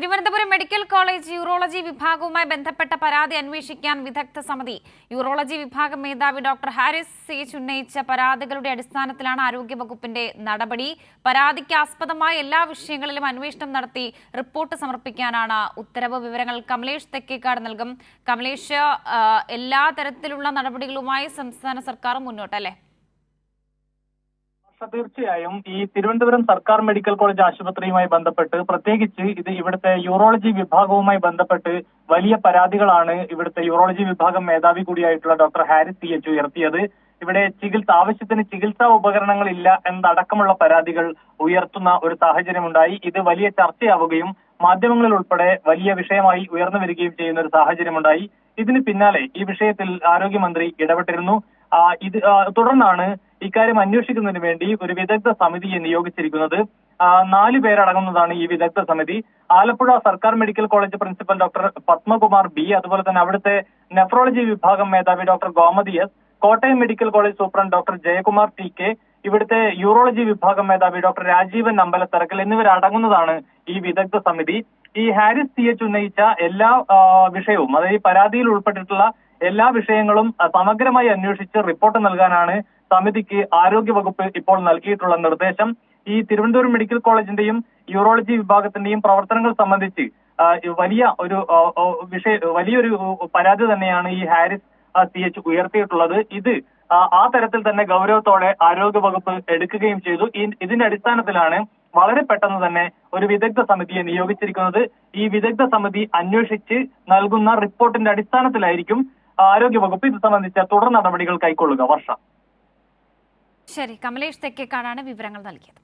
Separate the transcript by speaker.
Speaker 1: Thiruvananthapuram medical college urology വിഭാഗവുമായി ബന്ധപ്പെട്ട പരാതി അന്വേഷിക്കാൻ വിദഗ്ധ സമിതി. യൂറോളജി വിഭാഗം മേധാവി ഡോക്ടർ ഹാരിസ് സേജ് ഉന്നയിച്ച പരാതികളുടെ അടിസ്ഥാനത്തിലാണ് ആരോഗ്യവകുപ്പിന്റെ നടപടി. പരാതിക്ക് ആസ്പദമായ എല്ലാ വിഷയങ്ങളിലും അന്വേഷണം നടത്തി റിപ്പോർട്ട് സമർപ്പിക്കാനാണ് ഉത്തരവ്. വിവരങ്ങൾ കമലേഷ് തെക്കേക്കാട് നൽകും. കമലേഷ് എല്ലാ തരത്തിലുള്ള നടപടികളുമായി സംസ്ഥാന സർക്കാർ മുന്നോട്ടല്ലേ?
Speaker 2: തീർച്ചയായും ഈ തിരുവനന്തപുരം സർക്കാർ മെഡിക്കൽ കോളേജ് ആശുപത്രിയുമായി ബന്ധപ്പെട്ട് പ്രത്യേകിച്ച് ഇത് ഇവിടുത്തെ യൂറോളജി വിഭാഗവുമായി ബന്ധപ്പെട്ട് വലിയ പരാതികളാണ് ഇവിടുത്തെ യൂറോളജി വിഭാഗം മേധാവി കൂടിയായിട്ടുള്ള ഡോക്ടർ ഹാരിസ് സി എച്ച് ഉയർത്തിയത്. ഇവിടെ ചികിത്സ ആവശ്യത്തിന് ചികിത്സാ ഉപകരണങ്ങൾ ഇല്ല എന്നതടക്കമുള്ള പരാതികൾ ഉയർത്തുന്ന ഒരു സാഹചര്യമുണ്ടായി. ഇത് വലിയ ചർച്ചയാവുകയും മാധ്യമങ്ങളിൽ ഉൾപ്പെടെ വലിയ വിഷയമായി ഉയർന്നു വരികയും ചെയ്യുന്ന ഒരു സാഹചര്യമുണ്ടായി. ഇതിന് പിന്നാലെ ഈ വിഷയത്തിൽ ആരോഗ്യമന്ത്രി ഇടപെട്ടിരുന്നു. ഇത് തുടർന്നാണ് ഇക്കാര്യം അന്വേഷിക്കുന്നതിന് വേണ്ടി ഒരു വിദഗ്ധ സമിതിയെ നിയോഗിച്ചിരിക്കുന്നത് നാല് പേരടങ്ങുന്നതാണ് ഈ വിദഗ്ധ സമിതി. ആലപ്പുഴ സർക്കാർ medical college principal doctor Padmakumar B അതുപോലെ തന്നെ അവിടുത്തെ നെഫ്രോളജി വിഭാഗം മേധാവി doctor Gomathi S Kottayam medical college superintendent doctor Jayakumar T K ഇവിടുത്തെ യൂറോളജി വിഭാഗം മേധാവി ഡോക്ടർ രാജീവൻ അമ്പലത്തറക്കൽ എന്നിവരടങ്ങുന്നതാണ് ഈ വിദഗ്ധ സമിതി. ഈ ഹാരിസ് സി എച്ച് ഉന്നയിച്ച എല്ലാ വിഷയവും അതായത് പരാതിയിൽ ഉൾപ്പെട്ടിട്ടുള്ള എല്ലാ വിഷയങ്ങളും സമഗ്രമായി അന്വേഷിച്ച് റിപ്പോർട്ട് നൽകാനാണ് സമിതിക്ക് ആരോഗ്യവകുപ്പ് ഇപ്പോൾ നൽകിയിട്ടുള്ള നിർദ്ദേശം. ഈ തിരുവനന്തപുരം മെഡിക്കൽ കോളേജിന്റെയും യൂറോളജി വിഭാഗത്തിന്റെയും പ്രവർത്തനങ്ങൾ സംബന്ധിച്ച് വലിയ ഒരു വിഷയ വലിയൊരു പരാതി തന്നെയാണ് ഈ ഹാരിസ് സി എച്ച് ഉയർത്തിയിട്ടുള്ളത്. ഇത് ആ, തരത്തിൽ തന്നെ ഗൗരവത്തോടെ ആരോഗ്യവകുപ്പ് എടുക്കുകയും ചെയ്തു. ഇതിന്റെ അടിസ്ഥാനത്തിലാണ് വളരെ പെട്ടെന്ന് തന്നെ ഒരു വിദഗ്ധ സമിതിയെ നിയോഗിച്ചിരിക്കുന്നത്. ഈ വിദഗ്ധ സമിതി അന്വേഷിച്ച് നൽകുന്ന റിപ്പോർട്ടിന്റെ അടിസ്ഥാനത്തിലായിരിക്കും ആരോഗ്യവകുപ്പ് ഇത് സംബന്ധിച്ച തുടർ നടപടികൾ കൈക്കൊള്ളുക. വർഷ.
Speaker 1: ശരി. കമലേഷ് തെക്കേക്കാടാണ് വിവരങ്ങൾ നൽകിയത്.